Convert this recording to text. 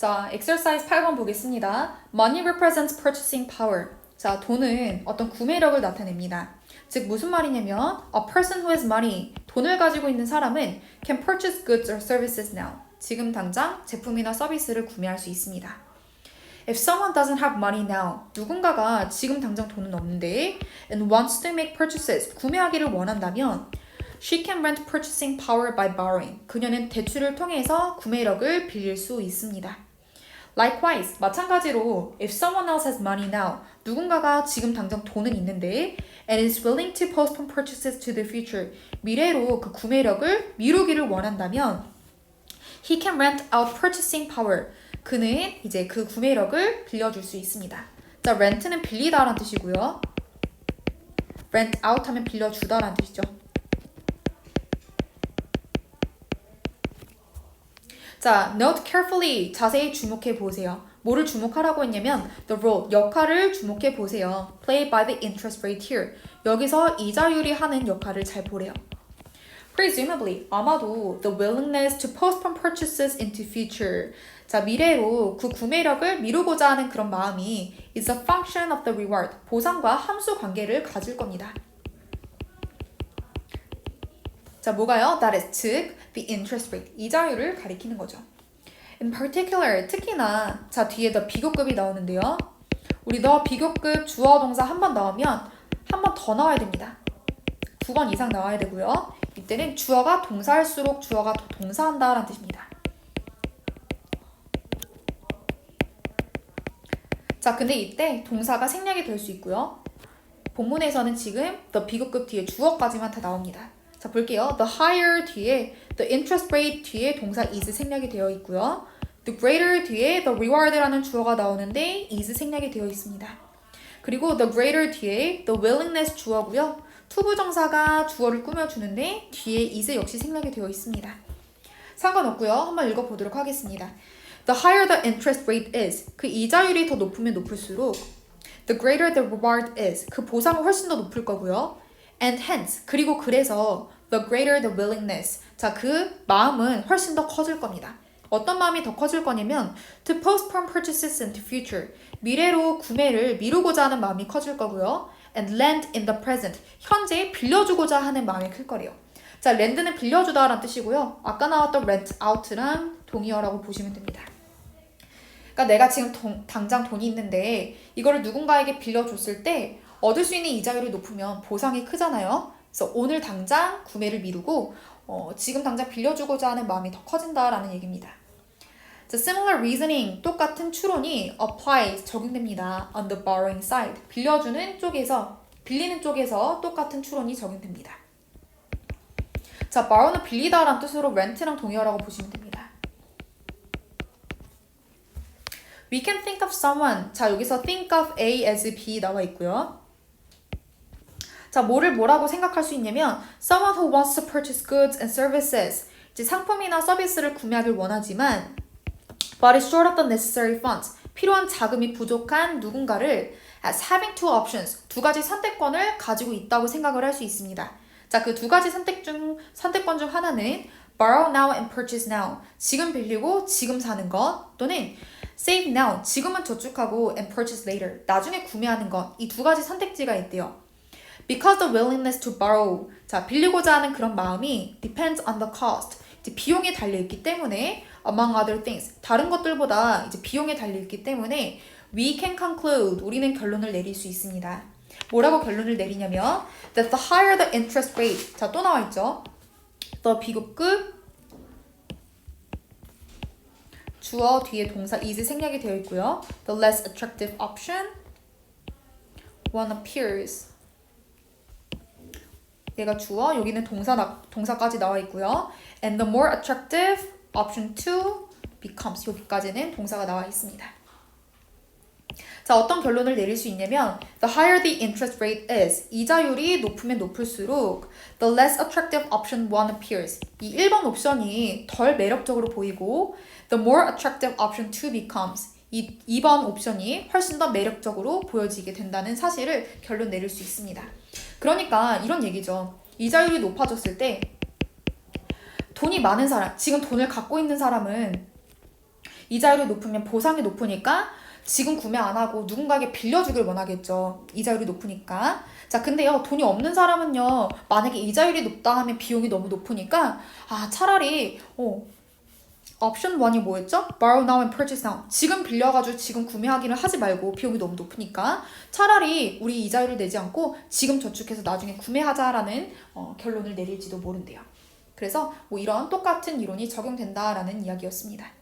자, exercise 8번 보겠습니다. Money represents purchasing power. 자, 돈은 어떤 구매력을 나타냅니다. 즉 무슨 말이냐면 a person who has money, 돈을 가지고 있는 사람은 can purchase goods or services now. 지금 당장 제품이나 서비스를 구매할 수 있습니다. If someone doesn't have money now, 누군가가 지금 당장 돈은 없는데 and wants to make purchases, 구매하기를 원한다면 she can rent purchasing power by borrowing. 그녀는 대출을 통해서 구매력을 빌릴 수 있습니다. Likewise, 마찬가지로 if someone else has money now, 누군가가 지금 당장 돈은 있는데 and is willing to postpone purchases to the future, 미래로 그 구매력을 미루기를 원한다면 he can rent out purchasing power. 그는 이제 그 구매력을 빌려줄 수 있습니다. 자, rent는 빌리다라는 뜻이고요. rent out 하면 빌려주다라는 뜻이죠. 자, note carefully. 자세히 주목해 보세요. 뭐를 주목하라고 했냐면 the role, 역할을 주목해 보세요. play by the interest rate here. 여기서 이자율이 하는 역할을 잘 보래요. Presumably, 아마도 the willingness to postpone purchases into future. 자, 미래로 그 구매력을 미루고자 하는 그런 마음이 is a function of the reward. 보상과 함수 관계를 가질 겁니다. 자, 뭐가요? That is 즉 the interest rate 이자율을 가리키는 거죠. In particular, 특히나 자 뒤에 the 비교급이 나오는데요. 우리 the 비교급 주어 동사 한 번 나오면 한 번 더 나와야 됩니다. 두 번 이상 나와야 되고요. 이때는 주어가 동사일수록 주어가 더 동사한다라는 뜻입니다. 자, 근데 이때 동사가 생략이 될 수 있고요. 본문에서는 지금 the 비교급 뒤에 주어까지만 다 나옵니다. 자, 볼게요. The higher 뒤에 the interest rate 뒤에 동사 is 생략이 되어 있고요. The greater 뒤에 the reward라는 주어가 나오는데 is 생략이 되어 있습니다. 그리고 the greater 뒤에 the willingness 주어고요. 투부정사가 주어를 꾸며주는데 뒤에 is 역시 생략이 되어 있습니다. 상관없고요. 한번 읽어보도록 하겠습니다. The higher the interest rate is 그 이자율이 더 높으면 높을수록 the greater the reward is 그 보상은 훨씬 더 높을 거고요. And hence 그리고 그래서 the greater the willingness 자 그 마음은 훨씬 더 커질 겁니다. 어떤 마음이 더 커질 거냐면 to postpone purchases into future 미래로 구매를 미루고자 하는 마음이 커질 거고요. and lend in the present 현재 빌려주고자 하는 마음이 클 거래요. 자 lend는 빌려주다 라는 뜻이고요. 아까 나왔던 rent out랑 동의어라고 보시면 됩니다. 그러니까 내가 지금 돈, 당장 돈이 있는데 이거를 누군가에게 빌려줬을 때 얻을 수 있는 이자율이 높으면 보상이 크잖아요. 그래서 오늘 당장 구매를 미루고 어, 지금 당장 빌려주고자 하는 마음이 더 커진다라는 얘기입니다. The similar reasoning, 똑같은 추론이 applies, 적용됩니다. on the borrowing side, 빌려주는 쪽에서, 빌리는 쪽에서 똑같은 추론이 적용됩니다. 자, borrow는 빌리다 라는 뜻으로 rent랑 동의어라고 보시면 됩니다. We can think of someone. 자, 여기서 think of A as B 나와 있고요. 자, 뭐를 뭐라고 생각할 수 있냐면 someone who wants to purchase goods and services. 이제 상품이나 서비스를 구매하길 원하지만 but is short of the necessary funds. 필요한 자금이 부족한 누군가를 as having two options. 두 가지 선택권을 가지고 있다고 생각을 할 수 있습니다. 자, 그 두 가지 선택 중 선택권 중 하나는 borrow now and purchase now. 지금 빌리고 지금 사는 것 또는 save now. 지금은 저축하고 and purchase later. 나중에 구매하는 것. 이 두 가지 선택지가 있대요. Because the willingness to borrow. 자, 빌리고자 하는 그런 마음이 depends on the cost. 이제 비용에 달려 있기 때문에 among other things. 다른 것들보다 이제 비용에 달려 있기 때문에 we can conclude. 우리는 결론을 내릴 수 있습니다. 뭐라고 결론을 내리냐면 that the higher the interest rate. 자, 또 나와 있죠. the 비급급 주어 뒤에 동사 is 생략이 되어 있고요. The less attractive option one appears. 얘가 주어, 여기는 동사 나, 동사까지 나와 있고요. And the more attractive option 2 becomes. 여기까지는 동사가 나와 있습니다. 자, 어떤 결론을 내릴 수 있냐면 the higher the interest rate is 이자율이 높으면 높을수록 the less attractive option 1 appears. 이 1번 옵션이 덜 매력적으로 보이고 the more attractive option 2 becomes. 이 2번 옵션이 훨씬 더 매력적으로 보여지게 된다는 사실을 결론 내릴 수 있습니다. 그러니까 이런 얘기죠. 이자율이 높아졌을 때 돈이 많은 사람, 지금 돈을 갖고 있는 사람은 이자율이 높으면 보상이 높으니까 지금 구매 안 하고 누군가에게 빌려주길 원하겠죠. 이자율이 높으니까. 자, 근데요, 돈이 없는 사람은요, 만약에 이자율이 높다 하면 비용이 너무 높으니까, 아, 차라리, 어, 옵션 1이 뭐였죠? borrow now and purchase now. 지금 빌려가지고 지금 구매하기를 하지 말고 비용이 너무 높으니까 차라리 우리 이자율을 내지 않고 지금 저축해서 나중에 구매하자라는 어, 결론을 내릴지도 모른대요. 그래서 뭐 이런 똑같은 이론이 적용된다라는 이야기였습니다.